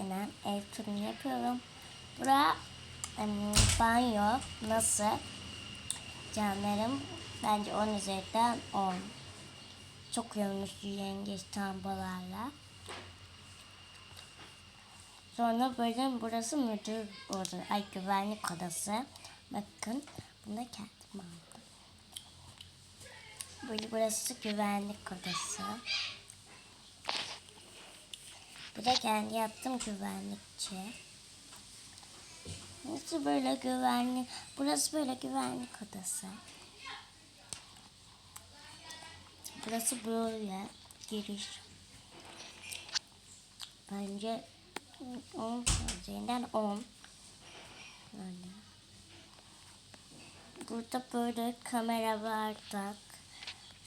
denen ev turunu yapıyorum. Bura em, banyo nasıl? Canlarım bence 10 üzerinden 10. Çok yanlış yengeç tambalarla. Sonra böyle burası müdür odası, ay güvenlik odası. Bakın bunu da kendim aldım. Böyle burası güvenlik odası. Bu da kendi yaptım güvenlikçi. Burası böyle güvenlik, burası böyle güvenlik odası. Burası böyle giriş. Bence 10 üzerinden 10. Böyle. Burada böyle kamera bardak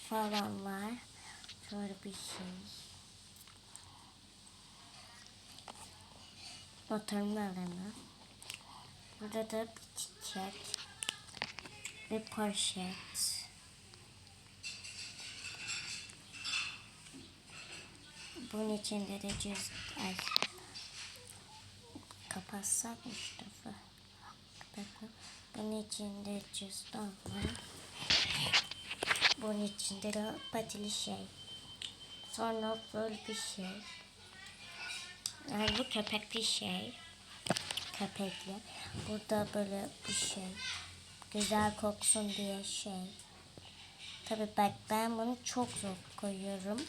falan var. Şöyle bir şey. Oturma alanı. Burada da bir çiçek. Ve poşet. Bunun içinde de cüz... Ay. Kapatsak Mustafa. Bunun içinde cüzdan var. Bunun içinde de patili şey. Sonra böyle bir şey. Yani bu köpekli şey. Köpekli. Burada böyle bir şey. Güzel koksun diye şey. Tabii bak ben bunu çok zor koyuyorum.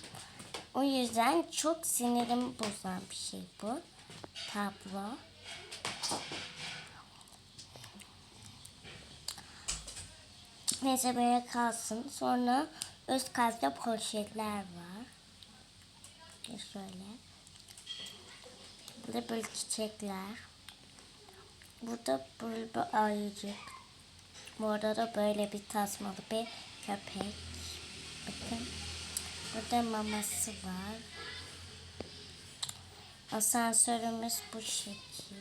O yüzden çok sinirim bozan bir şey bu. Tablo. Neyse böyle kalsın. Sonra üst katta poşetler var. Bir Şöyle. Burada böyle çiçekler. Burada böyle bir ayıcık. Burada da böyle bir tasmalı bir köpek. Bakın. Burada maması var. Asansörümüz bu şekil.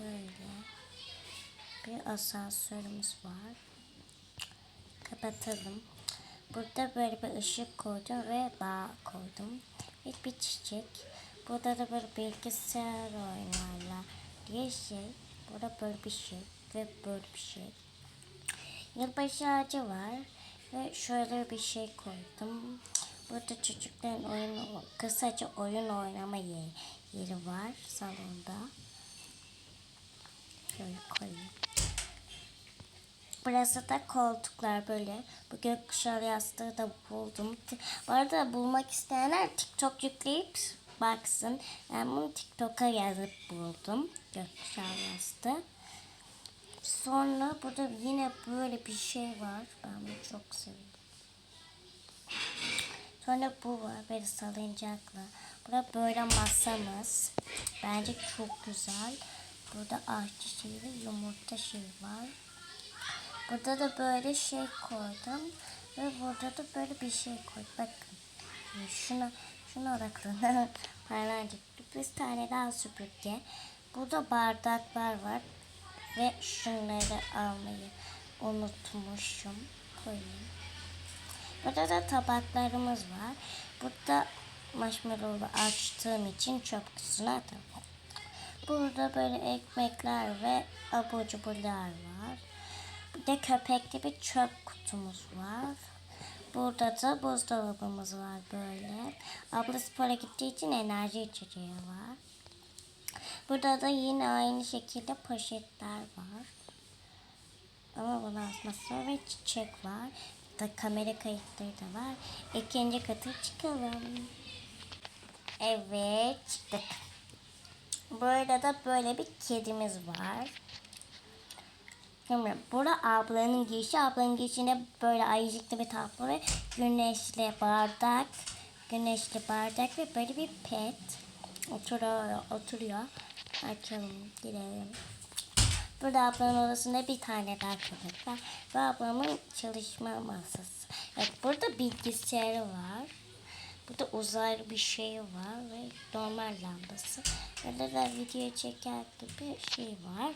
Böyle. Bir asansörümüz var. Kapatalım. Burada böyle bir ışık koydum ve bağ koydum. Ve bir çiçek. Burada da böyle bilgisayar oynarlar diye şey. Burada böyle bir şey ve böyle bir şey. Yılbaşı ağacı var ve şöyle bir şey koydum. Burada çocukların oyun, kısaca oyun oynama yeri, yeri var salonda. Şöyle koyayım. Burası da koltuklar böyle. Bu gökkuşağı yastığı da buldum. Bu arada bulmak isteyenler TikTok yükleyip baksın. Ben bunu TikTok'a yazıp buldum. Gökkuşağı yastığı. Sonra burada yine böyle bir şey var. Ben bunu çok seviyorum. Sonra bu var böyle salıncakla. Burada böyle masamız. Bence çok güzel. Burada çiçeği ve yumurta şey var. Burada da böyle şey koydum. Ve burada da böyle bir şey koydum. Bakın. Şuna, şuna odaklanın. Parlanacık. Bir tane daha süpürge. Burada bardaklar var. Ve şunları almayı unutmuşum. Koyayım. Burada da tabaklarımız var. Burada marshmallow açtığım için çöp kutusuna atalım. Burada böyle ekmekler ve abur cuburlar var. Bir de köpekli bir çöp kutumuz var. Burada da buzdolabımız var böyle. Abla spora gittiği için enerji içeceği var. Burada da yine aynı şekilde poşetler var. Ama bunun asması ve çiçek var. Da kamera kayıtları da var. İkinci katı çıkalım. Evet çıktık. Burada da böyle bir kedimiz var. Şimdi burada ablanın girişi. Ablanın girişinde böyle ayıcıklı bir tablo ve güneşli bardak. Güneşli bardak ve böyle bir pet. Oturuyor. oturuyor. Açalım. Girelim. Burada ablamın odasında bir tane daha köpek var. Ve ablamın çalışma masası. Evet burada bilgisayarı var. Burada uzay bir şey var ve normal lambası. Burada da video çeker gibi şey var.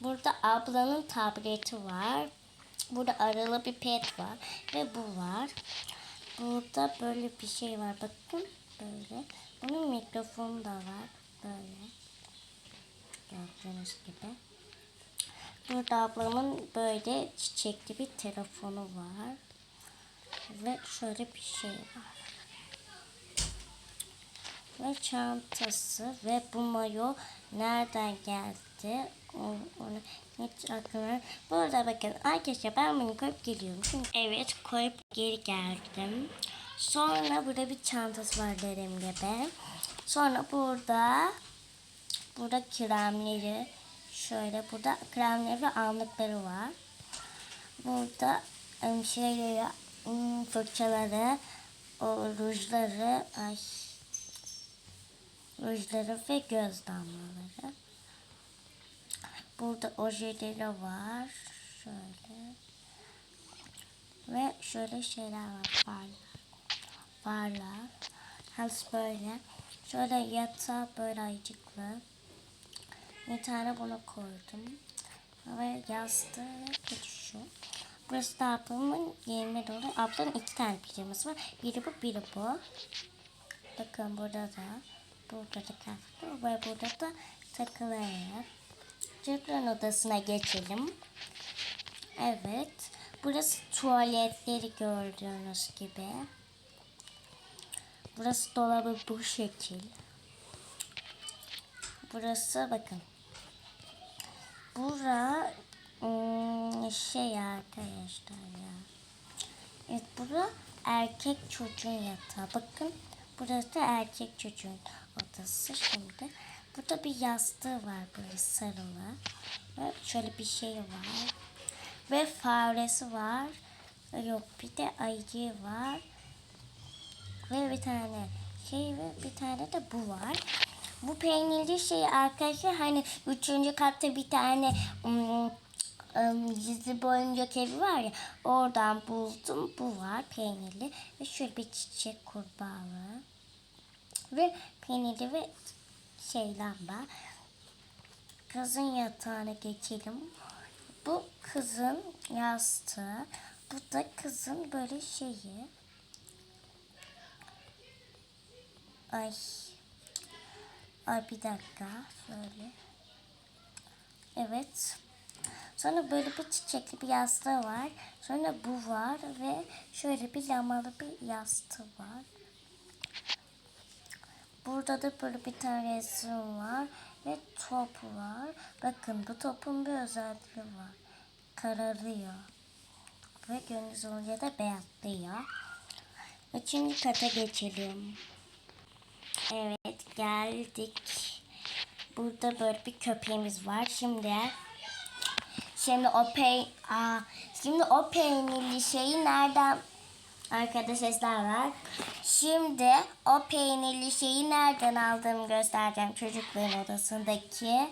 Burada ablanın tableti var. Burada aralı bir pet var ve bu var. Burada böyle bir şey var bakın. Böyle. Bunun mikrofonu da var. Böyle. Gördüğünüz gibi. Burada ablamın böyle çiçekli bir telefonu var. Ve şöyle bir şey var. Ve çantası ve bu mayo nereden geldi? Onu, hiç aklıma. Burada bakın arkadaşlar ben bunu koyup geliyorum. Evet koyup geri geldim. Sonra burada bir çantası var dediğim gibi. Sonra burada burada kremleri şöyle burada kremleri ve allıkları var. Burada şeyleri em, fırçaları o rujları ay rujları ve göz damlaları. Burada ojeleri var. Şöyle. Ve şöyle şeyler var. Farlar. Farlar. Hepsi böyle. Şöyle yatağı böyle ayıcıklı. Bir tane bunu koydum. Ve yastığı şu. Burası da ablamın yerine doğru. Ablamın iki tane pijaması var. Biri bu, biri bu. Bakın burada da. Burada da kıyafetler ve burada da takıları. Çocukların odasına geçelim. Evet. Burası tuvaletleri gördüğünüz gibi. Burası dolabı bu şekil. Burası bakın. Bura ım, şey arkadaşlar ya. Evet bura erkek çocuğun yatağı. Bakın burası da erkek çocuğun odası şimdi. Burada bir yastığı var böyle sarılı. Ve şöyle bir şey var. Ve faresi var. Yok bir de ayıcığı var. Ve bir tane şey ve bir tane de bu var. Bu peynirli şey arkadaşlar hani üçüncü katta bir tane ım, ım, yüzü boyunca evi var ya oradan buldum. Bu var peynirli ve şöyle bir çiçek kurbağalı ve peynirli ve şey lamba. Kızın yatağına geçelim. Bu kızın yastığı. Bu da kızın böyle şeyi. Ay. Ay bir dakika. Şöyle. Evet. Sonra böyle bir çiçekli bir yastığı var. Sonra bu var ve şöyle bir lamalı bir yastığı var. Burada da böyle bir tane resim var ve top var. Bakın bu topun bir özelliği var. Kararıyor. Ve gündüz olunca da beyazlıyor. Üçüncü kata geçelim. Evet geldik. Burada böyle bir köpeğimiz var. Şimdi şimdi o pey Aa, şimdi o peynirli şeyi nereden Arkada sesler var. Şimdi o peynirli şeyi nereden aldığımı göstereceğim çocukların odasındaki.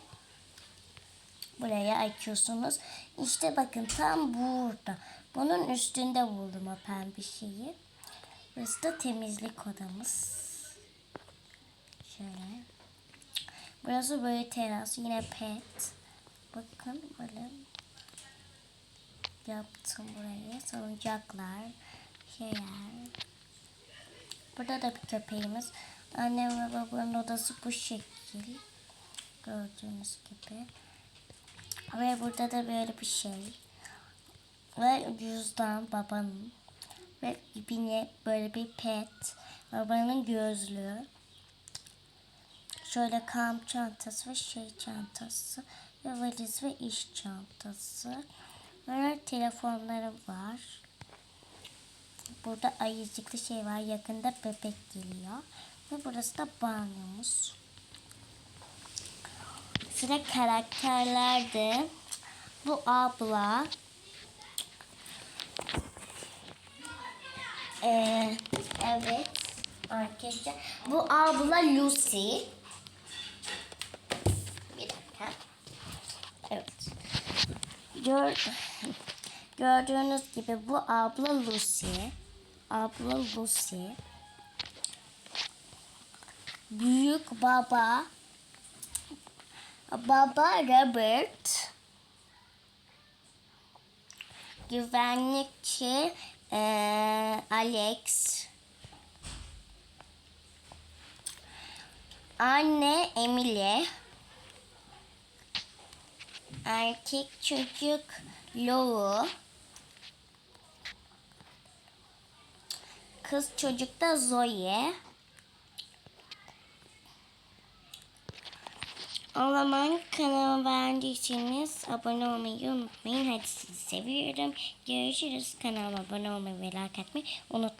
Buraya açıyorsunuz. İşte bakın tam burada. Bunun üstünde buldum o pembe şeyi. Burası da temizlik odamız. Şöyle. Burası böyle teras. Yine pet. Bakın böyle yaptım burayı. Salıncaklar şeyler. Burada da bir köpeğimiz. Annem ve babamın odası bu şekil. Gördüğünüz gibi. Ve burada da böyle bir şey. Ve cüzdan babanın. Ve yine böyle bir pet. Babanın gözlüğü. Şöyle kamp çantası ve şey çantası. Ve valiz ve iş çantası. Böyle telefonları var. Burada ayıcıklı şey var. Yakında bebek geliyor. Ve burası da banyomuz. Sıra karakterlerde. Bu abla. Ee, evet. Arkadaşlar. Bu abla Lucy. Bir dakika. Evet. Gör, gördüğünüz gibi bu abla Lucy. Abla Lucy. Büyük baba. Baba Robert. Güvenlikçi eee, Alex. Anne Emily. Erkek çocuk Lou. Kız çocuk da Zoe. O zaman kanalıma beğendiyseniz abone olmayı unutmayın. Hadi sizi seviyorum. Görüşürüz. Kanalıma abone olmayı ve like atmayı unutmayın.